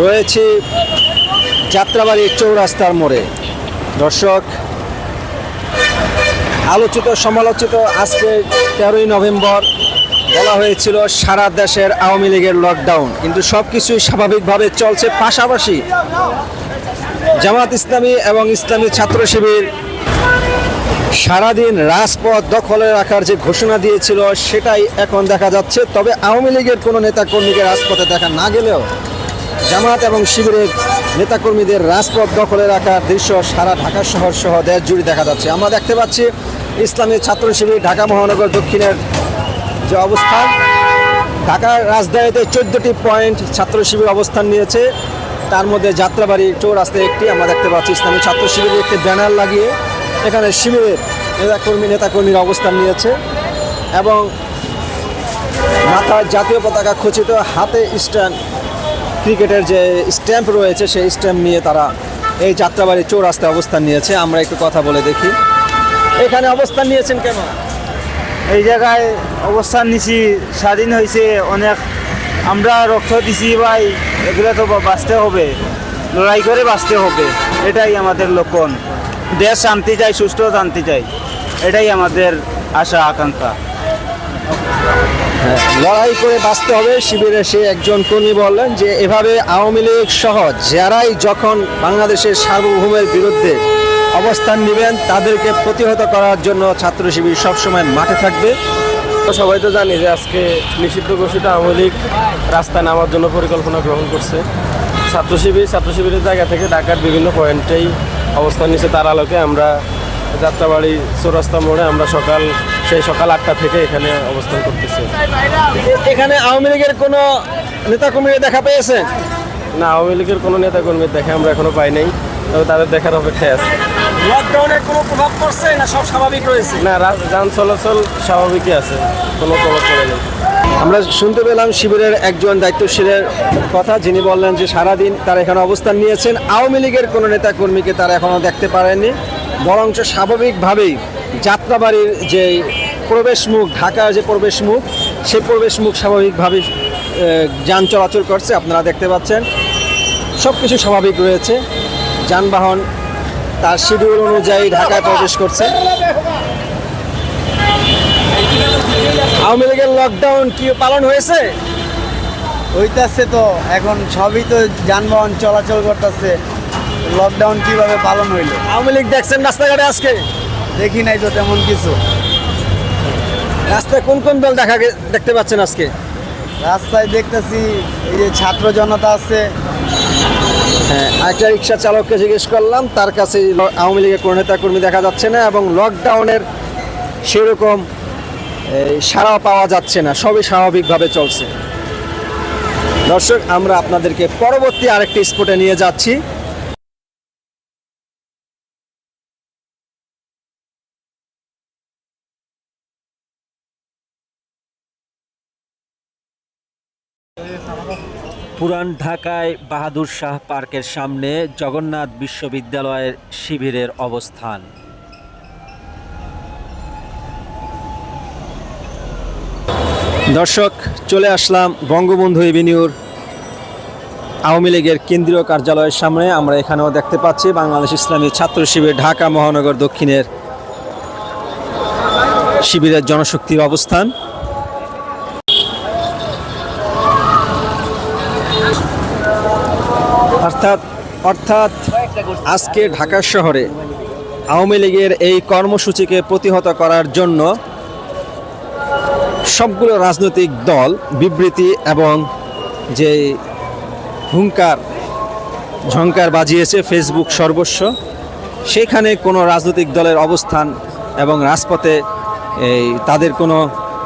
রয়েছি যাত্রাবাড়ির চৌরাস্তার মোড়ে। দর্শক, আলোচিত, সমালোচিত, আজকে তেরোই নভেম্বর বলা হয়েছিল সারা দেশের আওয়ামী লীগের লকডাউন কিন্তু সব কিছুই স্বাভাবিকভাবে চলছে পাশাপাশি। জামাত ইসলামী এবং ইসলামী ছাত্র শিবির সারাদিন রাজপথ দখলে রাখার যে ঘোষণা দিয়েছিল, সেটাই এখন দেখা যাচ্ছে। তবে আওয়ামী লীগের কোনো নেতাকর্মীকে রাজপথে দেখা না গেলেও জামাত এবং শিবিরের নেতাকর্মীদের রাজপথ দখলে রাখার দৃশ্য সারা ঢাকা শহর সহ দেশ জুড়ে দেখা যাচ্ছে। আমরা দেখতে পাচ্ছি ইসলামী ছাত্র শিবির ঢাকা মহানগর দক্ষিণের যে অবস্থান, ঢাকার রাজধানীতে চোদ্দটি পয়েন্ট ছাত্র শিবির অবস্থান নিয়েছে। তার মধ্যে যাত্রাবাড়ি চৌরাস্তায় একটি আমরা দেখতে পাচ্ছি ইসলামী ছাত্র শিবিরের একটি ব্যানার লাগিয়ে এখানে শিবিরের নেতাকর্মী, নেতাকর্মীরা অবস্থান নিয়েছে এবং মাথায় জাতীয় পতাকা খচিত হাতে স্ট্যান্ড ক্রিকেটের যে স্ট্যাম্প রয়েছে, সেই স্ট্যাম্প নিয়ে তারা এই যাত্রাবাড়ি চৌরাস্তায় অবস্থান নিয়েছে। আমরা একটু কথা বলে দেখি। এখানে অবস্থান নিয়েছেন কেন এই জায়গায় অবস্থান নিছি, স্বাধীন হয়েছে অনেক আমরা রক্ত দিছি, ভাই, এগুলো তো বাঁচতে হবে। লড়াই করে বাঁচতে হবে। এটাই আমাদের লক্ষণ। দেশ শান্তি চাই, সুস্থ শান্তি চাই। এটাই আমাদের আশা, আকাঙ্ক্ষা। লড়াই করে বাঁচতে হবে। শিবিরে সে একজন কর্মী বললেন যে, এভাবে আওয়ামী লীগ সহ যারাই যখন বাংলাদেশের সার্বভৌমের বিরুদ্ধে অবস্থান নেবেন, তাদেরকে প্রতিহত করার জন্য ছাত্র শিবির সবসময় মাঠে থাকবে। সবাই তো জানি যে, আজকে নিষিদ্ধ ঘোষিত আওয়ামী লীগ রাস্তায় নামার জন্য পরিকল্পনা গ্রহণ করছে। ছাত্র শিবির, ছাত্র শিবিরের জায়গা থেকে ঢাকার বিভিন্ন পয়েন্টেই অবস্থান নিচ্ছে তার আলোকে আমরা যাত্রাবাড়ি চৌরাস্তা মোড়ে আমরা সকাল সেই সকাল আটটা থেকে এখানে অবস্থান করতেছে। এখানে আওয়ামী লীগের কোনো নেতাকর্মীরা দেখা পেয়েছেন না আওয়ামী লীগের কোনো নেতাকর্মীর দেখে আমরা এখনও পাই নাই তবে তাদের দেখার অপেক্ষায় আছে। লকডাউনের কোনো প্রভাব পড়ছে না সব স্বাভাবিক রয়েছে? না যান চলাচল স্বাভাবিকই আছে কোনো প্রভাব পড়ে নেই। আমরা শুনতে পেলাম শিবিরের একজন দায়িত্বশীলের কথা যিনি বললেন যে সারাদিন তারা এখানে অবস্থান নিয়েছেন। আওয়ামী লীগের কোনো নেতাকর্মীকে তারা এখনও দেখতে পারেননি বরঞ্চ স্বাভাবিকভাবেই যাত্রাবাড়ির যে প্রবেশ মুখ ঢাকার যে প্রবেশ মুখ সেই প্রবেশ মুখ স্বাভাবিকভাবেই যান চলাচল করছে আপনারা দেখতে পাচ্ছেন। সব কিছু স্বাভাবিক রয়েছে। যানবাহন তার শিডিউল অনুযায়ী ঢাকায় প্রবেশ করছে। আওয়ামী লীগের লকডাউন কি পালন হয়েছে? হইতাছে তো এখন সবই তো যানবাহন চলাচল করতেছে। লকডাউন কীভাবে পালন হইল? আওয়ামী লীগ দেখছেন রাস্তাঘাটে আজকে? দেখি নাই তো তেমন কিছু। রাস্তায় কোন কোন দল দেখা দেখতে পাচ্ছেন আজকে? রাস্তায় দেখতেছি এই যে ছাত্র জনতা আছে। হ্যাঁ একটা রিক্সা চালককে জিজ্ঞেস করলাম তার কাছে আওয়ামী লীগের কোনো নেতাকর্মী দেখা যাচ্ছে না এবং লকডাউনের সেরকম এই, সাড়া পাওয়া যাচ্ছে না সবই স্বাভাবিকভাবে চলছে। দর্শক আমরা আপনাদেরকে পরবর্তী আরেকটি স্পটে নিয়ে যাচ্ছি। পুরান ঢাকায় বাহাদুর শাহ পার্কের সামনে জগন্নাথ বিশ্ববিদ্যালয়ের শিবিরের অবস্থান। দর্শক, চলে আসলাম বঙ্গবন্ধু এভিনিউর আওয়ামী লীগের কেন্দ্রীয় কার্যালয়ের সামনে। আমরা এখানেও দেখতে পাচ্ছি বাংলাদেশ ইসলামী ছাত্র শিবির ঢাকা মহানগর দক্ষিণের শিবিরের জনশক্তির অবস্থান। অর্থাৎ অর্থাৎ আজকে ঢাকা শহরে আওয়ামী লীগের এই কর্মসূচিকে প্রতিহত করার জন্য সবগুলো রাজনৈতিক দল বিবৃতি এবং যে হুঙ্কার ঝঙ্কার বাজিয়েছে ফেসবুক সর্বস্ব, সেখানে কোনো রাজনৈতিক দলের অবস্থান এবং রাজপথে এই তাদের কোনো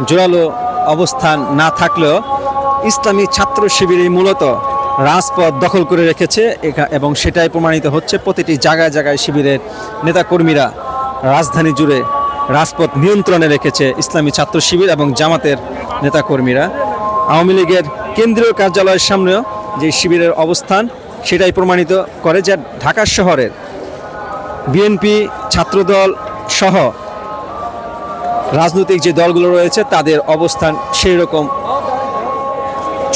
জোরালো অবস্থান না থাকলেও ইসলামী ছাত্র শিবিরই মূলত রাজপথ দখল করে রেখেছে এবং সেটাই প্রমাণিত হচ্ছে প্রতিটি জায়গায় জায়গায় শিবিরের নেতাকর্মীরা রাজধানী জুড়ে রাজপথ নিয়ন্ত্রণে রেখেছে ইসলামী ছাত্র শিবির এবং জামাতের নেতাকর্মীরা। আওয়ামী লীগের কেন্দ্রীয় কার্যালয়ের সামনেও যে শিবিরের অবস্থান, সেটাই প্রমাণিত করে যে ঢাকা শহরের বিএনপি ছাত্রদল সহ রাজনৈতিক যে দলগুলো রয়েছে, তাদের অবস্থান সেই রকম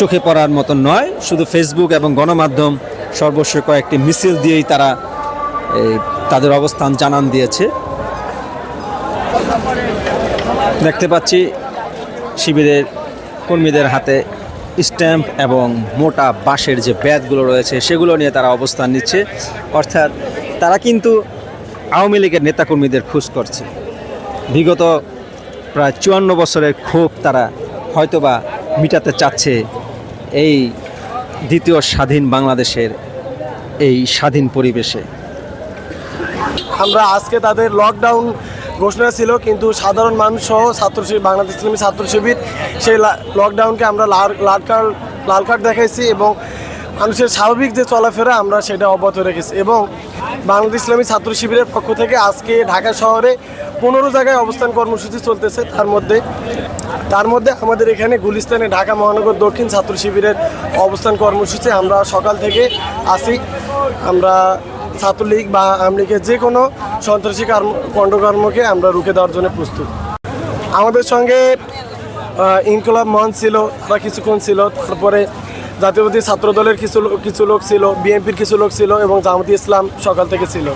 চোখে পড়ার মতো নয়, শুধু ফেসবুক এবং গণমাধ্যম সর্বস্ব কয়েকটি মিছিল দিয়েই তারা তাদের অবস্থান জানান দিয়েছে। দেখতে পাচ্ছি শিবিরের কর্মীদের হাতে স্ট্যাম্প এবং মোটা বাঁশের যে ব্যাগগুলো রয়েছে, সেগুলো নিয়ে তারা অবস্থান নিচ্ছে। অর্থাৎ তারা কিন্তু আওয়ামী লীগের নেতাকর্মীদের খোঁজ করছে। বিগত প্রায় চুয়ান্ন বছরের ক্ষোভ তারা হয়তোবা মিটাতে চাচ্ছে এই দ্বিতীয় স্বাধীন বাংলাদেশের এই স্বাধীন পরিবেশে। আমরা আজকে তাদের লকডাউন ঘোষণা ছিল, কিন্তু সাধারণ মানুষ সহ ছাত্র বাংলাদেশ ইসলামী ছাত্র শিবির সেই লকডাউনকে আমরা লাল লাল কার্ড লাল কার্ড দেখাইছি এবং মানুষের স্বাভাবিক যে চলাফেরা আমরা সেটা অব্যাহত রেখেছি এবং বাংলাদেশ ইসলামী ছাত্র শিবিরের পক্ষ থেকে আজকে ঢাকা শহরে পনেরো জায়গায় অবস্থান কর্মসূচি চলতেছে। তার মধ্যে তার মধ্যে আমাদের এখানে গুলিস্তানে ঢাকা মহানগর দক্ষিণ ছাত্র শিবিরের অবস্থান কর্মসূচি। আমরা সকাল থেকে আসি। আমরা ছাত্রলীগ বা আওয়ামী লীগের যে কোনো সন্ত্রাসী কর্ম কণ্ডকর্মকে আমরা রুখে দেওয়ার জন্য প্রস্তুত। আমাদের সঙ্গে ইনকলাব মঞ্চ ছিল তারা কিছুক্ষণ ছিল। তারপরে জাতীয়বাদী ছাত্র দলের কিছু কিছু লোক ছিল, বিএনপির কিছু লোক ছিল এবং জামাতি ইসলাম সকাল থেকে ছিল।